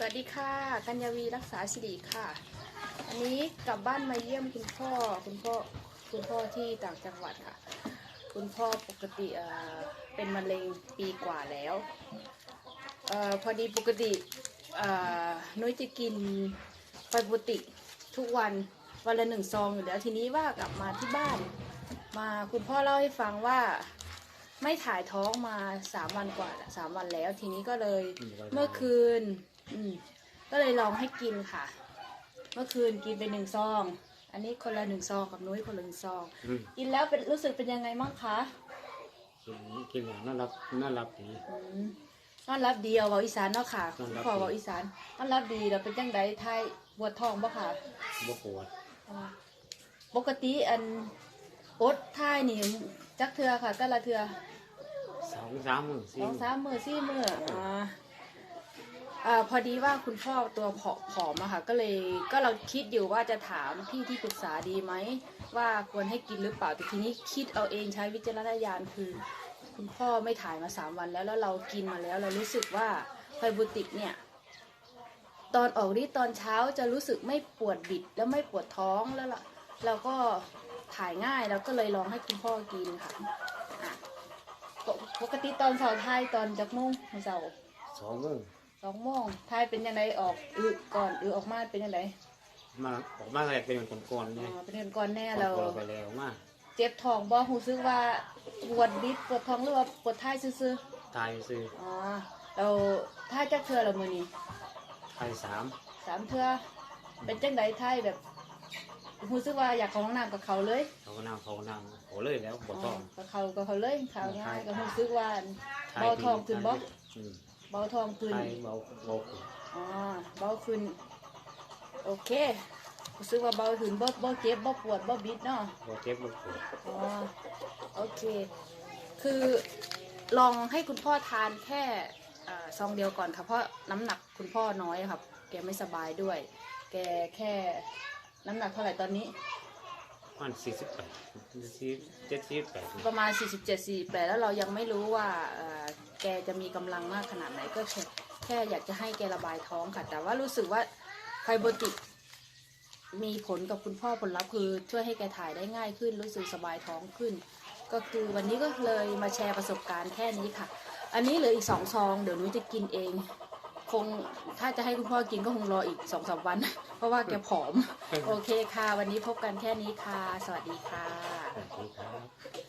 สวัสดีค่ะ กัญญาวีรักษาสิริค่ะ อันนี้กลับบ้านมาเยี่ยมคุณพ่อคุณพ่อคุณพ่อที่ต่างจังหวัดค่ะ คุณพ่อปกติเอ่อเป็นมะเร็งปีกว่าแล้วเออพอดีปกติเอ่อนุ้ยจะกินไฟปกติทุกวันวันละหนึ่งซองอยู่แล้วทีนี้ว่ากลับมาที่บ้าน มาคุณพ่อเล่าให้ฟังว่าไม่ถ่ายท้องมาสามวันกว่าสามวันแล้ว ทีนี้ก็เลยเมื่อคืน อืมก็เลยลองให้กินค่ะ เมื่อคืนกินไปหนึ่งซอง อันนี้คนละหนึ่งซองกับนุ้ยคนละหนึ่งซอง อืมกินแล้วเป็นรู้สึกเป็นยังไงบ้างคะ กินกินอย่างน่ารักน่ารักดี อืมต้อนรับดีเอาเวาอีสานเนาะค่ะต้อนรับดี ขอเวาอีสานต้อนรับดีเราเป็นจังไดไทยปวดท้องบ่ค่ะบ่ปวดอ่าปกติอันอดท้ายนี่จักเทือค่ะแต่ละเทือสองสามมือสสี่องสามมือสี่มืออ่า อพอดีว่าคุณพ่อตัวผอมอะค่ะก็เลยก็เราคิดอยู่ว่าจะถามพี่ที่ปรึกษาดีไหมว่าควรให้กินหรือเปล่าแต่ทีนี้คิดเอาเองใช้วิจารณญาณคือ คุณพ่อไม่ถ่ายมาสามวันแล้วแล้วเรากินมาแล้ว เรารู้สึกว่าไฟบูติกเนี่ย ตอนออกฤทธิ์ตอนเช้าจะรู้สึกไม่ปวดบิดแล้วไม่ปวดท้องแล้วล่ะเราก็ถ่ายง่ายเราก็เลยลองให้คุณพ่อกินค่ะปกติตอนเสาร์ไทยตอนจักโมงเสาร์สองมือ สองโมงไทยเป็นยังไงออกอึก่อนอึออกมาเป็นยังไงมาออกมาอะไรเป็นคนก่อนๆอ๋เนี่ยอเป็นเดือนก่อนแน่เราเราไปแล้วมาเจ็บท้องบ่หูซึกว่าปวดบิดปวดท้องหรือว่าปวดท้ายซื่อตายซื้อๆอ๋อเราถ้าจักเทือเรามือนี้ตายสามสามเทือเป็นจังไดไทยแบบหูซึกว่าอยากของน้ำกับเขาเลยเขาก็นั่งเขาก็นั่งโอ้เลยแล้วปวดท้องกับเขากับเขาเลยเขาง่ายก็หูซึกว่าทยเบาท้องขึ้นบ่ อืม เบาท้องขึ้นทายเบาเบาขึ้นอ๋อ เบาขึ้น โอเค รู้สึกว่าเบาขึ้นบ่บ่เจ็บบ่ปวดบ่บิดเนาะบ่เจ็บบ่ปวดอ๋อ โอเค คือลองให้คุณพ่อทานแค่อ่าซองเดียวก่อนค่ะเพราะน้ำหนักคุณพ่อน้อยครับ แกไม่สบายด้วย แกแค่น้ำหนักเท่าไหร่ตอนนี้ มันสี่สิบแปดสี่เจ็ดสิบแปดประมาณ 47 48 แล้วเรายังไม่รู้ว่าเอ่อแกจะมีกำลังมากขนาดไหนก็แค่แค่อยากจะให้แกระบายท้องค่ะ แต่ว่ารู้สึกว่าไฟโบติกมีผลกับคุณพ่อผลลัพธ์คือช่วยให้แกถ่ายได้ง่ายขึ้น รู้สึกสบายท้องขึ้น ก็คือวันนี้ก็เลยมาแชร์ประสบการณ์แค่นี้ค่ะ อันนี้เหลืออีกสองซอง เดี๋ยวนุ้ยจะกินเอง คงถ้าจะให้คุณพ่อกินก็คงรออีกสองสามวัน เพราะว่าแกผอม โอเคค่ะ วันนี้พบกันแค่นี้ค่ะ สวัสดีค่ะสวัสดีครับ